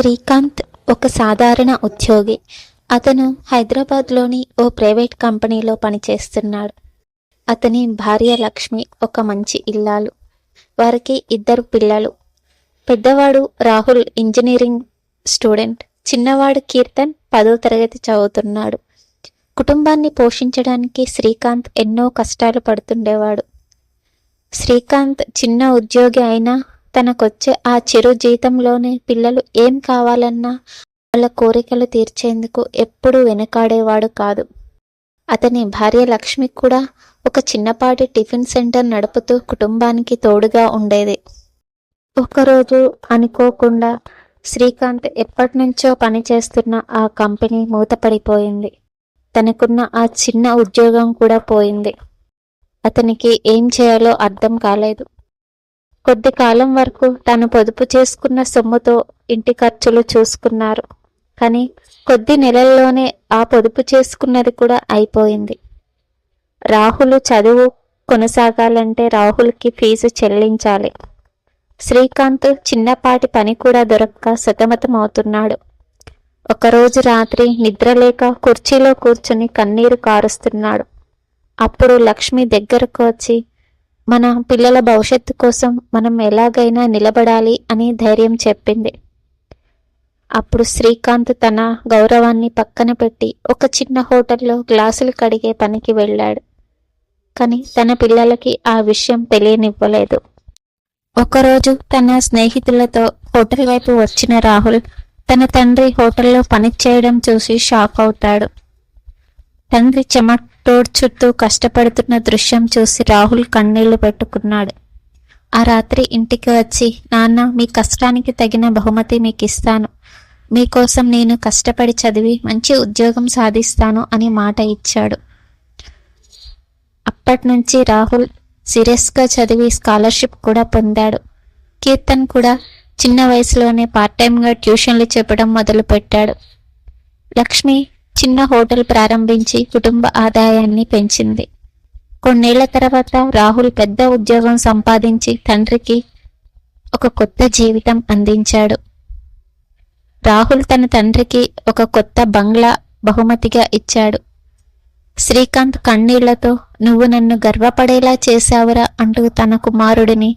శ్రీకాంత్ ఒక సాధారణ ఉద్యోగి. అతను హైదరాబాద్లోని ఓ ప్రైవేట్ కంపెనీలో పనిచేస్తున్నాడు. అతని భార్య లక్ష్మి ఒక మంచి ఇల్లాలు. వారికి ఇద్దరు పిల్లలు. పెద్దవాడు రాహుల్ ఇంజనీరింగ్ స్టూడెంట్. చిన్నవాడు కీర్తన్ పదో తరగతి చదువుతున్నాడు. కుటుంబాన్ని పోషించడానికి శ్రీకాంత్ ఎన్నో కష్టాలు పడుతుండేవాడు. శ్రీకాంత్ చిన్న ఉద్యోగి అయినా తనకొచ్చే ఆ చిరు జీతంలోనే పిల్లలు ఏం కావాలన్నా వాళ్ళ కోరికలు తీర్చేందుకు ఎప్పుడూ వెనకాడేవాడు కాదు. అతని భార్య లక్ష్మి కూడా ఒక చిన్నపాటి టిఫిన్ సెంటర్ నడుపుతూ కుటుంబానికి తోడుగా ఉండేది. ఒకరోజు అనుకోకుండా శ్రీకాంత్ ఎప్పటినుంచో పనిచేస్తున్న ఆ కంపెనీ మూతపడిపోయింది. తనకున్న ఆ చిన్న ఉద్యోగం కూడా పోయింది. అతనికి ఏం చేయాలో అర్థం కాలేదు. కొద్ది కాలం వరకు తాను పొదుపు చేసుకున్న సొమ్ముతో ఇంటి ఖర్చులు చూసుకున్నారు. కానీ కొద్ది నెలల్లోనే ఆ పొదుపు చేసుకున్నది కూడా అయిపోయింది. రాహుల్ చదువు కొనసాగాలంటే రాహుల్కి ఫీజు చెల్లించాలి. శ్రీకాంత్ చిన్నపాటి పని కూడా దొరక్క సతమతమవుతున్నాడు. ఒకరోజు రాత్రి నిద్రలేక కుర్చీలో కూర్చుని కన్నీరు కారుస్తున్నాడు. అప్పుడు లక్ష్మి దగ్గరకు వచ్చి మన పిల్లల భవిష్యత్తు కోసం మనం ఎలాగైనా నిలబడాలి అని ధైర్యం చెప్పింది. అప్పుడు శ్రీకాంత్ తన గౌరవాన్ని పక్కన పెట్టి ఒక చిన్న హోటల్లో గ్లాసులు కడిగే పనికి వెళ్ళాడు. కానీ తన పిల్లలకి ఆ విషయం తెలియనివ్వలేదు. ఒకరోజు తన స్నేహితులతో హోటల్ వైపు వచ్చిన రాహుల్ తన తండ్రి హోటల్లో పనిచేయడం చూసి షాక్ అవుతాడు. తండ్రి రోడ్ చుట్టూ కష్టపడుతున్న దృశ్యం చూసి రాహుల్ కన్నీళ్ళు పెట్టుకున్నాడు. ఆ రాత్రి ఇంటికి వచ్చి నాన్న మీ కష్టానికి తగిన బహుమతి మీకు ఇస్తాను మీకోసం నేను కష్టపడి చదివి మంచి ఉద్యోగం సాధిస్తాను అని మాట ఇచ్చాడు. అప్పటి నుంచి రాహుల్ సీరియస్గా చదివి స్కాలర్షిప్ కూడా పొందాడు. కీర్తన్ కూడా చిన్న వయసులోనే పార్ట్ టైంగా ట్యూషన్లు చెప్పడం మొదలుపెట్టాడు. లక్ష్మి చిన్న హోటల్ ప్రారంభించి కుటుంబ ఆదాయాన్ని పెంచింది. కొన్నేళ్ళ తర్వాత రాహుల్ పెద్ద ఉద్యోగం సంపాదించి తండ్రికి ఒక కొత్త జీవితం అందించాడు. రాహుల్ తన తండ్రికి ఒక కొత్త బంగ్లా బహుమతిగా ఇచ్చాడు. శ్రీకాంత్ కన్నీళ్ళతో నువ్వు నన్ను గర్వపడేలా చేశావురా అంటూ తన కుమారుడిని